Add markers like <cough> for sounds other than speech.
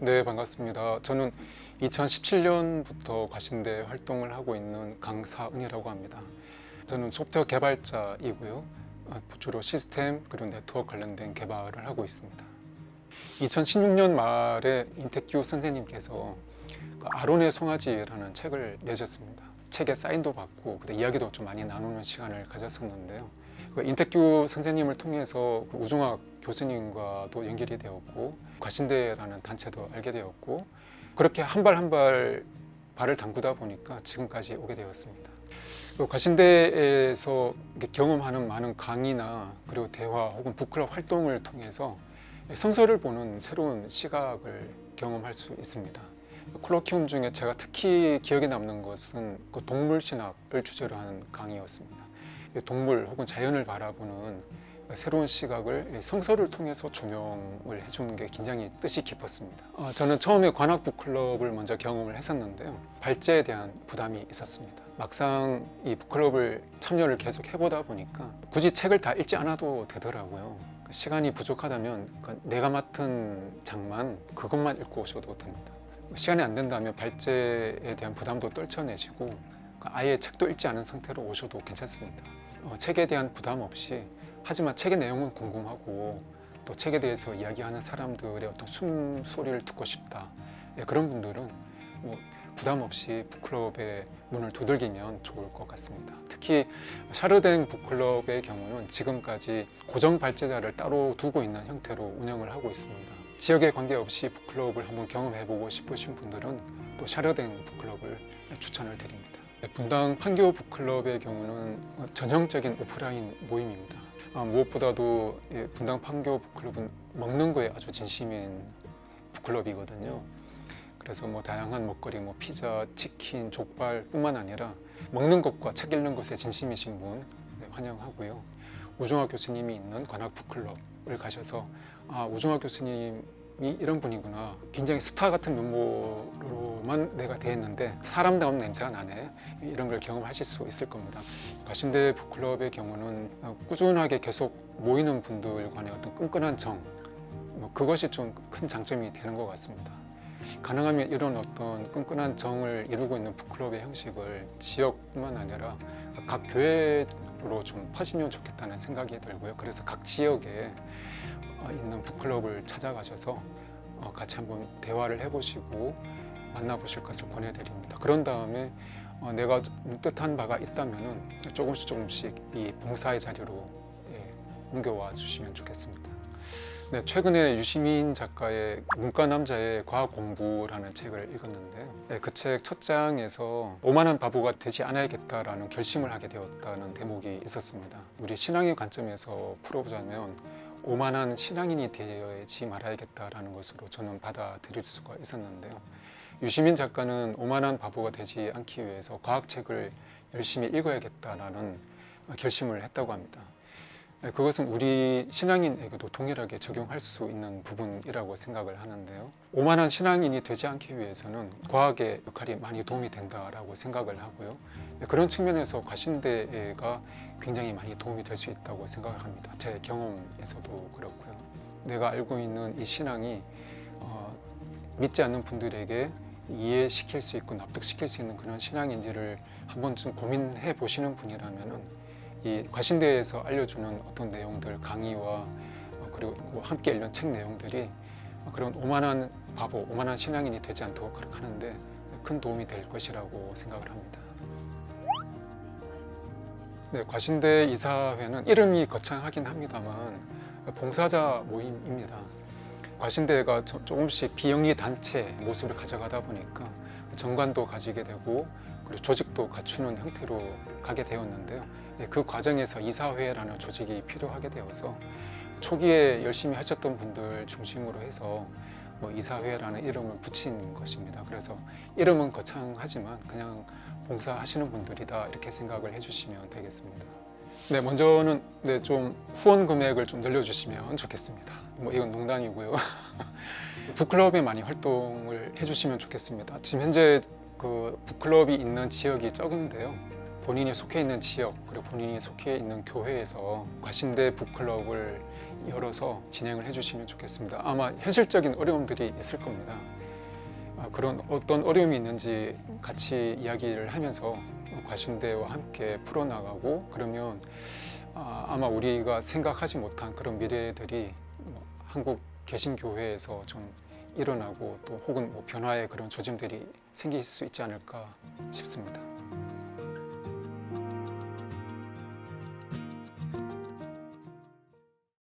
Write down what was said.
네, 반갑습니다. 저는 2017년부터 과신대 활동을 하고 있는 강사은이라고 합니다. 저는 소프트웨어 개발자이고요. 어, 주로 시스템 그리고 네트워크 관련된 개발을 하고 있습니다. 2016년 말에 인테큐 선생님께서 그 아론의 송아지라는 책을 내셨습니다. 책에 사인도 받고 그때 이야기도 좀 많이 나누는 시간을 가졌었는데요. 그 인테큐 선생님을 통해서 그 우중학 교수님과도 연결이 되었고 과신대라는 단체도 알게 되었고 그렇게 한 발 한 발 발을 담그다 보니까 지금까지 오게 되었습니다. 그 과신대에서 경험하는 많은 강의나 그리고 대화 혹은 북클럽 활동을 통해서 성서를 보는 새로운 시각을 경험할 수 있습니다. 콜로키움 중에 제가 특히 기억에 남는 것은 그 동물 신학을 주제로 하는 강의였습니다. 동물 혹은 자연을 바라보는 새로운 시각을 이 성서를 통해서 조명을 해주는 게 굉장히 뜻이 깊었습니다. 어, 저는 처음에 관악 북클럽을 먼저 경험을 했었는데요. 발제에 대한 부담이 있었습니다. 막상 이 북클럽을 참여를 계속 해보다 보니까 굳이 책을 다 읽지 않아도 되더라고요. 시간이 부족하다면 그 내가 맡은 장만 그것만 읽고 오셔도 됩니다. 시간이 안 된다면 발제에 대한 부담도 떨쳐내시고 아예 책도 읽지 않은 상태로 오셔도 괜찮습니다. 어, 책에 대한 부담 없이 하지만 책의 내용은 궁금하고 또 책에 대해서 이야기하는 사람들의 어떤 숨소리를 듣고 싶다. 예, 그런 분들은 뭐 부담 없이 북클럽의 문을 두들기면 좋을 것 같습니다. 특히 샤르댕 북클럽의 경우는 지금까지 고정 발제자를 따로 두고 있는 형태로 운영을 하고 있습니다. 지역에 관계없이 북클럽을 한번 경험해보고 싶으신 분들은 또 샤르댕 북클럽을 추천을 드립니다. 네, 분당 판교 북클럽의 경우는 전형적인 오프라인 모임입니다. 아, 무엇보다도 이 분당 판교 북클럽은 먹는 거에 아주 진심인 북클럽이거든요. 그래서 뭐 다양한 먹거리, 뭐 피자, 치킨, 족발뿐만 아니라 먹는 것과 책 읽는 것에 진심이신 분 네, 환영하고요. 우중학 교수님이 있는 관악 북클럽을 가셔서 아 우중학 교수님 이 이런 분이구나. 굉장히 스타 같은 면모로만 내가 대했는데 사람다운 냄새가 나네. 이런 걸 경험하실 수 있을 겁니다. 과신대 북클럽의 경우는 어, 꾸준하게 계속 모이는 분들 간의 어떤 끈끈한 정, 뭐 그것이 좀 큰 장점이 되는 것 같습니다. 가능하면 이런 어떤 끈끈한 정을 이루고 있는 북클럽의 형식을 지역뿐만 아니라 각 교회로 좀 퍼지면 좋겠다는 생각이 들고요. 그래서 각 지역에 어, 있는 북클럽을 찾아가셔서 어, 같이 한번 대화를 해보시고 만나보실 것을 권해드립니다. 그런 다음에 어, 내가 좀 뜻한 바가 있다면은 조금씩 조금씩 이 봉사의 자리로 예, 옮겨와 주시면 좋겠습니다. 네, 최근에 유시민 작가의 문과 남자의 과학 공부라는 책을 읽었는데요. 네, 그책 첫 장에서 오만한 바보가 되지 않아야겠다라는 결심을 하게 되었다는 대목이 있었습니다. 우리 신앙의 관점에서 풀어보자면 오만한 신앙인이 되어야지 말아야겠다라는 것으로 저는 받아들일 수가 있었는데요. 유시민 작가는 오만한 바보가 되지 않기 위해서 과학책을 열심히 읽어야겠다라는 결심을 했다고 합니다. 네, 그것은 우리 신앙인에게도 동일하게 적용할 수 있는 부분이라고 생각을 하는데요. 오만한 신앙인이 되지 않기 위해서는 과학의 역할이 많이 도움이 된다라고 생각을 하고요. 네, 그런 측면에서 과신대가 굉장히 많이 도움이 될 수 있다고 생각을 합니다. 제 경험에서도 그렇고요. 내가 알고 있는 이 신앙이 어, 믿지 않는 분들에게 이해시킬 수 있고 납득시킬 수 있는 그런 신앙인지를 한 번쯤 고민해 보시는 분이라면은 이 과신대에서 알려주는 어떤 내용들 강의와 어, 그리고 뭐 함께 읽는 책 내용들이 그런 오만한 바보, 오만한 신앙인이 되지 않도록 하는데 큰 도움이 될 것이라고 생각을 합니다. 네, 과신대 이사회는 이름이 거창하긴 합니다만 봉사자 모임입니다. 과신대가 저- 조금씩 비영리 단체 모습을 가져가다 보니까 정관도 가지게 되고 그리고 조직도 갖추는 형태로 가게 되었는데요. 예, 그 과정에서 이사회라는 조직이 필요하게 되어서 초기에 열심히 하셨던 분들 중심으로 해서 뭐 이사회라는 이름을 붙인 것입니다. 그래서 이름은 거창하지만 그냥 봉사하시는 분들이다 이렇게 생각을 해주시면 되겠습니다. 네, 먼저는 네, 좀 후원 금액을 좀 늘려주시면 좋겠습니다. 뭐 이건 농담이고요. <laughs> 북클럽에 많이 활동을 해주시면 좋겠습니다. 지금 현재 그 북클럽이 있는 지역이 적은데요. 본인이 속해 있는 지역 그리고 본인이 속해 있는 교회에서 과신대 북클럽을 열어서 진행을 해주시면 좋겠습니다. 아마 현실적인 어려움들이 있을 겁니다. 아, 그런 어떤 어려움이 있는지 같이 이야기를 하면서 과신대와 함께 풀어나가고 그러면 아, 아마 우리가 생각하지 못한 그런 미래들이 뭐 한국 개신교회에서 좀 일어나고 또 혹은 뭐 변화의 그런 조짐들이 생길 수 있지 않을까 싶습니다.